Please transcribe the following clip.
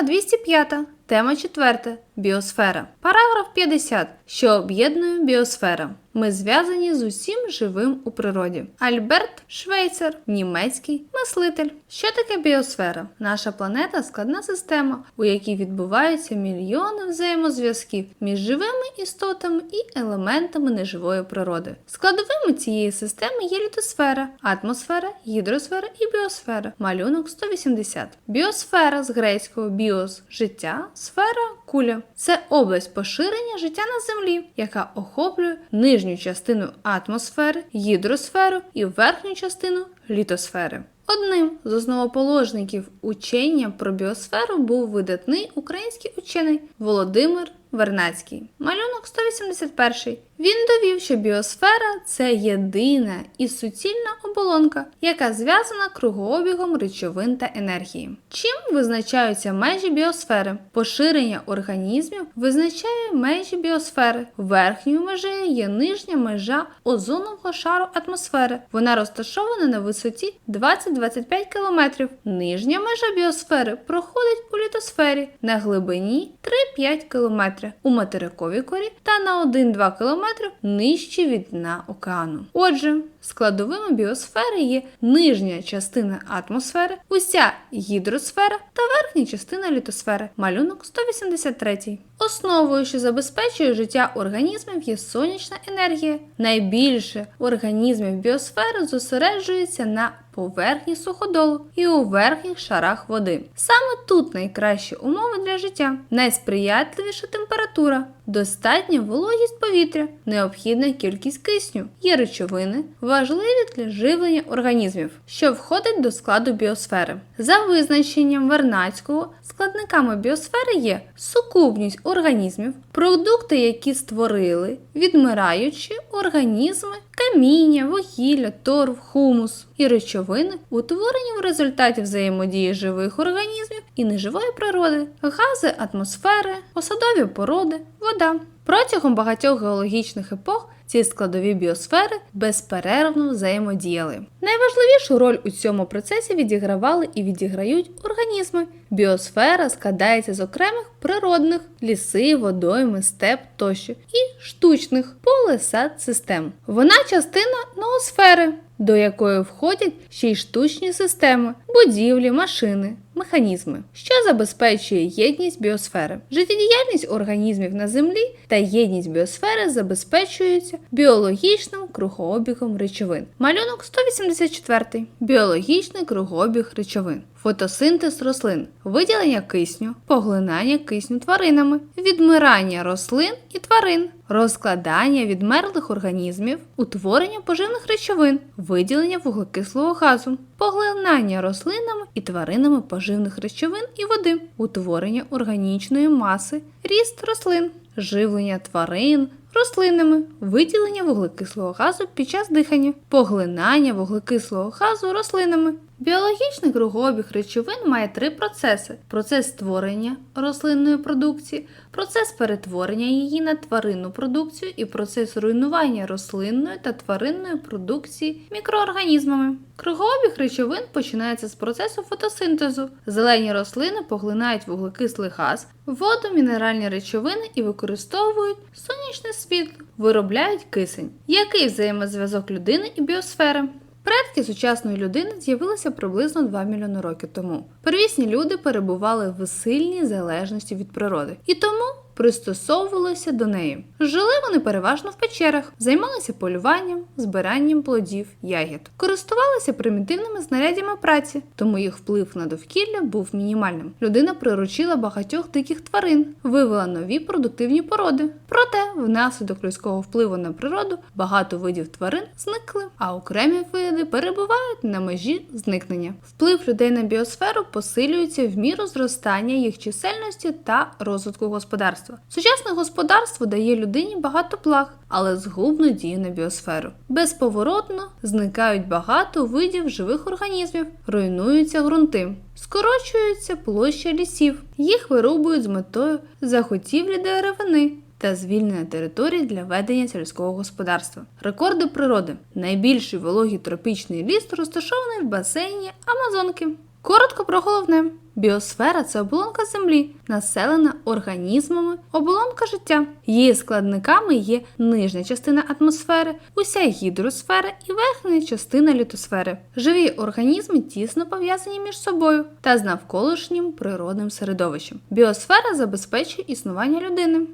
Частина 205. Тема 4. Біосфера. Параграф 50. Що об'єднує біосфера. Ми зв'язані з усім живим у природі. Альберт Швейцер, німецький мислитель. Що таке біосфера? Наша планета складна система, у якій відбуваються мільйони взаємозв'язків між живими істотами і елементами неживої природи. Складовими цієї системи є літосфера, атмосфера, гідросфера і біосфера. Малюнок 180. Біосфера з грецького біос життя, сфера куля. Це область поширення життя на землі, яка охоплює нижню частину атмосфери, гідросферу і верхню частину літосфери. Одним з основоположників учення про біосферу був видатний український учений Володимир Вернацький. Малюнок 181. Він довів, що біосфера це єдина і суцільна оболонка, яка зв'язана кругообігом речовин та енергії. Чим визначаються межі біосфери? Поширення організмів визначає межі біосфери. Верхньою межею є нижня межа озонового шару атмосфери. Вона розташована на висоті 20-25 км. Нижня межа біосфери проходить у літосфері на глибині 3-5 км у материковій корі та на 1-2 км нижче від дна океану. Отже, складовими біосфери є нижня частина атмосфери, уся гідросфера та верхня частина літосфери. Малюнок 183. Основою, що забезпечує життя організмів, є сонячна енергія. Найбільше організмів біосфери зосереджується на поверхні суходолу і у верхніх шарах води. Саме тут найкращі умови для життя, найсприятливіша температура, достатня вологість повітря, необхідна кількість кисню, є речовини, важливі для живлення організмів, що входить до складу біосфери. За визначенням Вернацького, складниками біосфери є сукупність організмів, продукти, які створили, відмираючі організми, каміння, вугілля, торф, хумус і речовини, утворені в результаті взаємодії живих організмів і неживої природи, гази атмосфери, осадові породи, вода. Протягом багатьох геологічних епох ці складові біосфери безперервно взаємодіяли. Найважливішу роль у цьому процесі відігравали і відіграють організми. Біосфера складається з окремих природних ліси, водойми, степ тощо і штучних полисад систем. Вона частина ноосфери, до якої входять ще й штучні системи, будівлі, машини, механізми, що забезпечує єдність біосфери. Життєдіяльність організмів на землі та єдність біосфери забезпечуються біологічним кругообігом речовин. Малюнок 184. Біологічний кругообіг речовин. Фотосинтез рослин, виділення кисню, поглинання кисню тваринами, відмирання рослин і тварин, розкладання відмерлих організмів, утворення поживних речовин, виділення вуглекислого газу, поглинання рослинами і тваринами поживних речовин і води, утворення органічної маси, ріст рослин, живлення тварин. Рослинами виділення вуглекислого газу під час дихання, поглинання вуглекислого газу рослинами. Біологічний кругообіг речовин має три процеси: процес створення рослинної продукції, процес перетворення її на тваринну продукцію і процес руйнування рослинної та тваринної продукції мікроорганізмами. Кругообіг речовин починається з процесу фотосинтезу. Зелені рослини поглинають вуглекислий газ, воду, мінеральні речовини і використовують сонячне світло, виробляють кисень. Який взаємозв'язок людини і біосфери? Предки сучасної людини з'явилися приблизно 2 мільйони років тому. Первісні люди перебували в сильній залежності від природи і тому пристосовувалися до неї. Жили вони переважно в печерах, займалися полюванням, збиранням плодів, ягід, користувалися примітивними знарядями праці, тому їх вплив на довкілля був мінімальним. Людина приручила багатьох диких тварин, вивела нові продуктивні породи. Проте, внаслідок людського впливу на природу, багато видів тварин зникли, а окремі види перебувають на межі зникнення. Вплив людей на біосферу посилюється в міру зростання їх чисельності та розвитку господарства. Сучасне господарство дає людині багато благ, але згубно діє на біосферу. Безповоротно зникають багато видів живих організмів, руйнуються ґрунти, скорочується площа лісів, їх вирубують з метою заготівлі деревини. Та звільнення територій для ведення сільського господарства. Рекорди природи. Найбільший вологий тропічний ліс розташований в басейні Амазонки. Коротко про головне. Біосфера це оболонка Землі, населена організмами, оболонка життя. Її складниками є нижня частина атмосфери, уся гідросфера і верхня частина літосфери. Живі організми тісно пов'язані між собою та з навколишнім природним середовищем. Біосфера забезпечує існування людини.